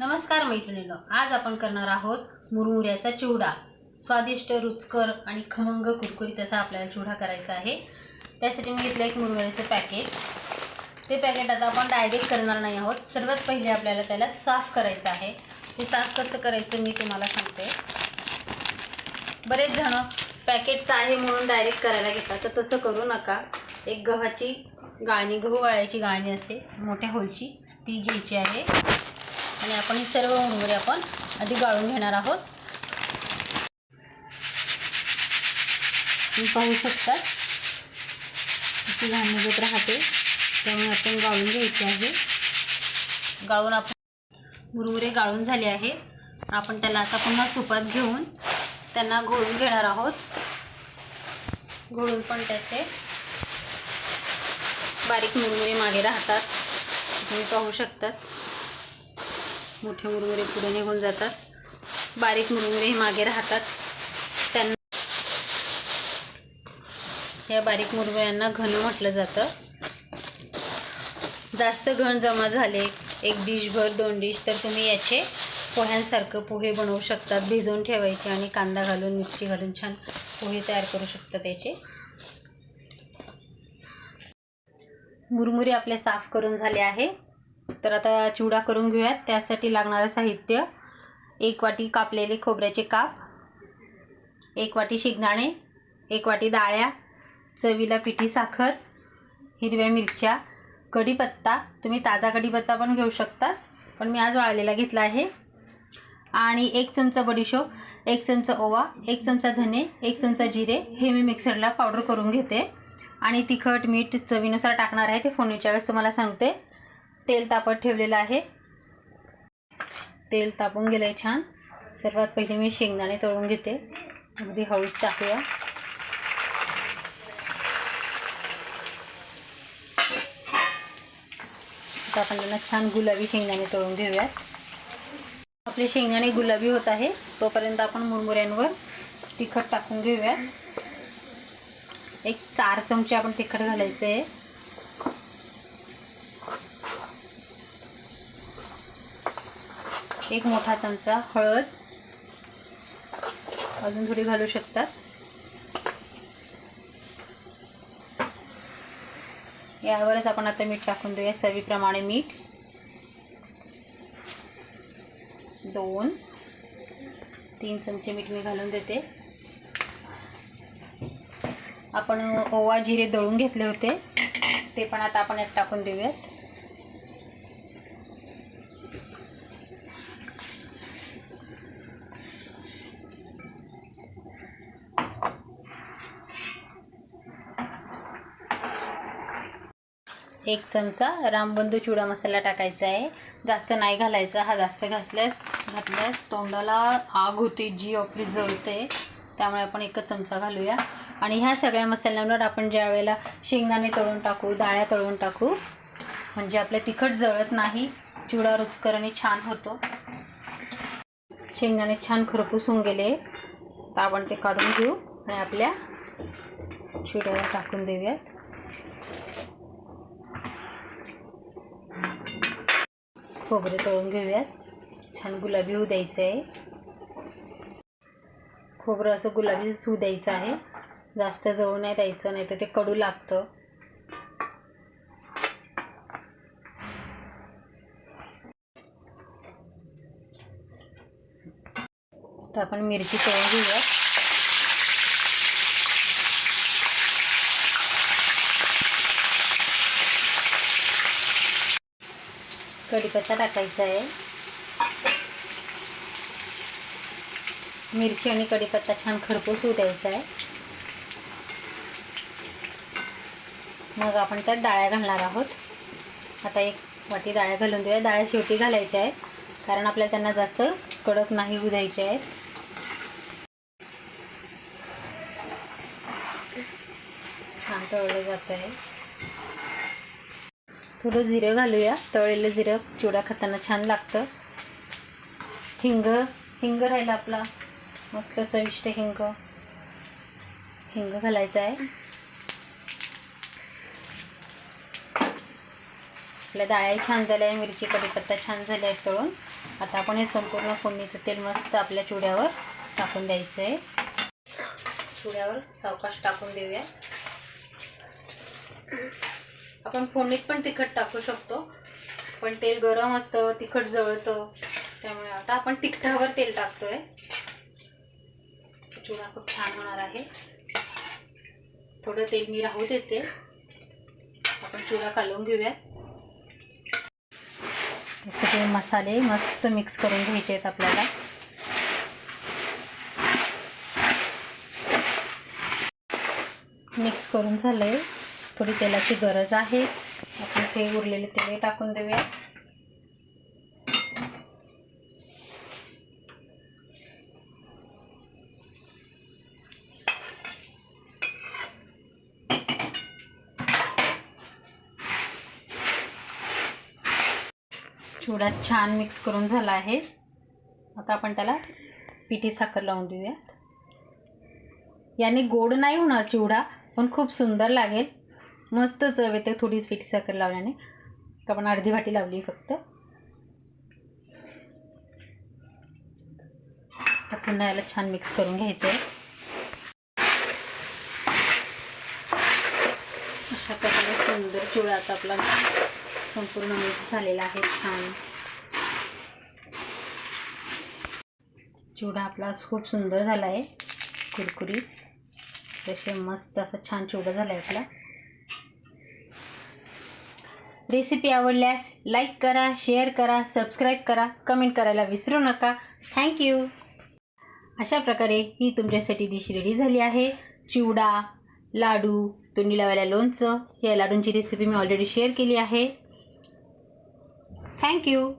नमस्कार मैत्रिणींनो आज आपण करणार आहोत मुरमुऱ्याचा चिवडा. स्वादिष्ट रुचकर आणि खमंग कुरकुरीत असा आपल्याला चिवडा करायचा आहे. त्यासाठी मी घेतलं एक मुरमुऱ्याचं पॅकेट. ते पॅकेट आता आपण डायरेक्ट करणार नाही आहोत. सर्वात पहिले आपल्याला त्याला साफ करायचं आहे. ते साफ कसं करायचं मी तुम्हाला सांगते. बरेच जण पॅकेटचं आहे म्हणून डायरेक्ट करायला घेतात. तर तसं करू नका. एक गव्हाची गाळणी गहू वाळायची गाळणी असते मोठ्या होलची ती घ्यायची आहे. आणि आपण ही सर्व मुरमुरे आपण आधी गाळून घेणार आहोत. तुम्ही पाहू शकता अशी घाण निघत राहते त्यामुळे आपण गाळून घ्यायचे आहे. गाळून आपण मुरमुरे गाळून झाले आहे आपण त्याला आता पुन्हा सुपात घेऊन त्यांना घोळून घेणार आहोत. घोळून पण त्याचे बारीक मुरमुरे मागे राहतात. तुम्ही पाहू शकतात मोठे मुरमुरे पुढे निघून जातात. बारीक मुरमुरे हे मागे राहतात. त्यांना या बारीक मुरमुऱ्यांना घन म्हटलं जातं. जास्त घन जमा झाले एक डिशभर दोन डिश तर तुम्ही याचे पोह्यांसारखं पोहे बनवू शकतात. भिजवून ठेवायचे आणि कांदा घालून मिरची घालून छान पोहे तयार करू शकता त्याचे मुरमुरे आपले साफ करून झाले आहे. तर आता चिवडा करून घेऊयात. त्यासाठी लागणारं साहित्य एक वाटी कापलेले खोबऱ्याचे काप एक वाटी शेंगदाणे एक वाटी डाळ्या चवीला पिठी साखर हिरव्या मिरच्या कढीपत्ता. तुम्ही ताजा कढीपत्ता पण घेऊ शकतात पण मी आज वाळलेला घेतला आहे. आणि एक चमचा बडीशोप एक चमचा ओवा एक चमचा धने एक चमचा जिरे हे मी मिक्सरला पावडर करून घेते. आणि तिखट मीठ चवीनुसार टाकणार आहे ते फोडणीच्या वेळेस तुम्हाला सांगते. तेल तापत ठेवलेलं आहे. तेल तापून गेलं आहे छान. सर्वात पहिले मी शेंगदाणे तळून घेते. अगदी हळूच टाकूया. आता आपण त्यांना छान गुलाबी शेंगदाणे तळून घेऊयात. आपले शेंगदाणे गुलाबी होत आहे. तोपर्यंत आपण मुरमुऱ्यांवर तिखट टाकून घेऊयात. एक चार चमचे आपण तिखट घालायचं आहे एक मोठा चमचा हळद. अजून थोडी घालू शकतात. यावरच आपण आता मीठ टाकून देऊया. चवीप्रमाणे मीठ. दोन. तीन चमचे मीठ मी घालून देते. आपण ओवा जिरे दळून घेतले होते. ते पण आता आपण यात टाकून देऊयात. एक चमचा रामबंधू चिवडा मसाला टाकायचा आहे. जास्त नाही घालायचा हा जास्त घासल्यास घातल्यास तोंडाला आग होते जी आपली जळते. त्यामुळे आपण एकच चमचा घालूया. आणि ह्या सगळ्या मसाल्यांवर आपण ज्या वेळेला शेंगदाणे तळून टाकू डाळ्या तळून टाकू म्हणजे आपलं तिखट जळत नाही चिवडा रुचकर आणि छान होतो. शेंगदाणे छान खरपूस होऊन गेले. तर आपण ते काढून घेऊ आणि आपल्या चिवड्याला टाकून देऊयात. खोबरे तळून घेऊयात. छान गुलाबी होऊ द्यायचं आहे. खोबरं असं गुलाबीच होऊ द्यायचं आहे. जास्त जवळ नाही द्यायचं नाही तर ते कडू लागतं. तर आपण मिरची तळून घेऊयात. कढीपत्ता टाकायचा आहे. मिरची आणि कढीपत्ता छान खरपूस होऊ द्यायचा आहे. मग आपण त्यात डाळ्या घालणार आहोत. आता एक वाटी डाळ्या घालून देऊया. डाळ्या शेवटी घालायच्या आहेत. कारण आपल्याला त्यांना जास्त कडक नाही होऊ द्यायचे आहेत. छान तळलं जात आहे थोडं जिरं घालूया. तळलेलं जिरं चिवडा खाताना छान लागतं. हिंग हिंग राहिला आपला. मस्त चविष्ट हिंग. हिंग घालायचं आहे. आपल्या डाळ्या छान झाल्या आहे मिरची कढीपत्ता छान झाला आहेत तळून. आता आपण हे संपूर्ण फोडणीचं तेल मस्त आपल्या चुड्यावर टाकून द्यायचं आहे चुड्यावर सावकाश टाकून देऊया. आपण फोडणीत पण तिखट टाकू शकतो. पण तेल गरम असतं तिखट जळतं. त्यामुळे आता आपण तिखटावर तेल टाकतोय. चुडा खूप छान होणार आहे. थोडं तेल मी राहू देते. आपण चुडा कालवून घेऊया. हे सगळे मसाले मस्त मिक्स करून घ्यायचे आहेत आपल्याला. मिक्स करून झालं आहे थोडी तेलाची गरज आहेच आपण ते उरलेले तेल टाकून देऊया. चिवडा छान मिक्स करून झाला आहे. आता आपण त्याला पिठी साखर लावून देऊयात. याने गोड नाही होणार चिवडा पण खूप सुंदर लागेल. मस्त चव येते थोडीच फिटी साखर लावल्याने. आपण अर्धी वाटी लावली फक्त. आता पुन्हा याला छान मिक्स करून घ्यायचं आहे अशा प्रकारे सुंदर चिवडा आता आपला संपूर्ण मिक्स झालेला आहे छान. चिवडा आपला खूप सुंदर झाला आहे कुरकुरीत. तसे मस्त असा छान चिवडा झाला आहे आपला. रेसिपी आवडल्यास लाईक करा शेअर करा सबस्क्राईब करा कमेंट करायला विसरू नका. थँक्यू अशा प्रकारे ही तुमच्यासाठी डिश रेडी झाली आहे. चिवडा लाडू तोंडी लावायला लोणचं या लाडूंची रेसिपी मी ऑलरेडी शेअर केली आहे. Thank you